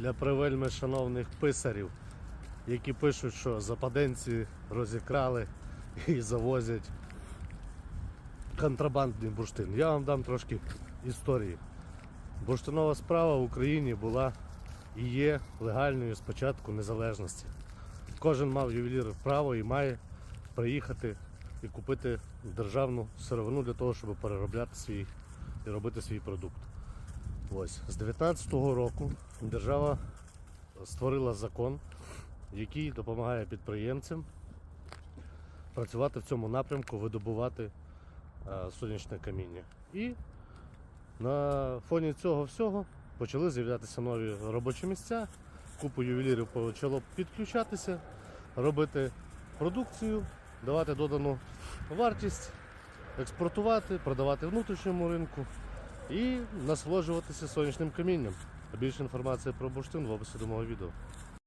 для привельми шановних писарів, які пишуть, що западенці розікрали і завозять контрабандний бурштин. Я вам дам трошки історії. Бурштинова справа в Україні була і є легальною з початку незалежності. Кожен мав ювелір право і має приїхати і купити державну сировину для того, щоб переробляти свій і робити свій продукт. Ось з 19-го року держава створила закон, який допомагає підприємцям працювати в цьому напрямку, видобувати е, сонячне каміння. І на фоні цього всього почали з'являтися нові робочі місця. Купу ювелірів почало підключатися, робити продукцію, давати додану вартість, експортувати, продавати внутрішньому ринку і насолоджуватися сонячним камінням. Більше інформації про бурштин в описі до мого відео.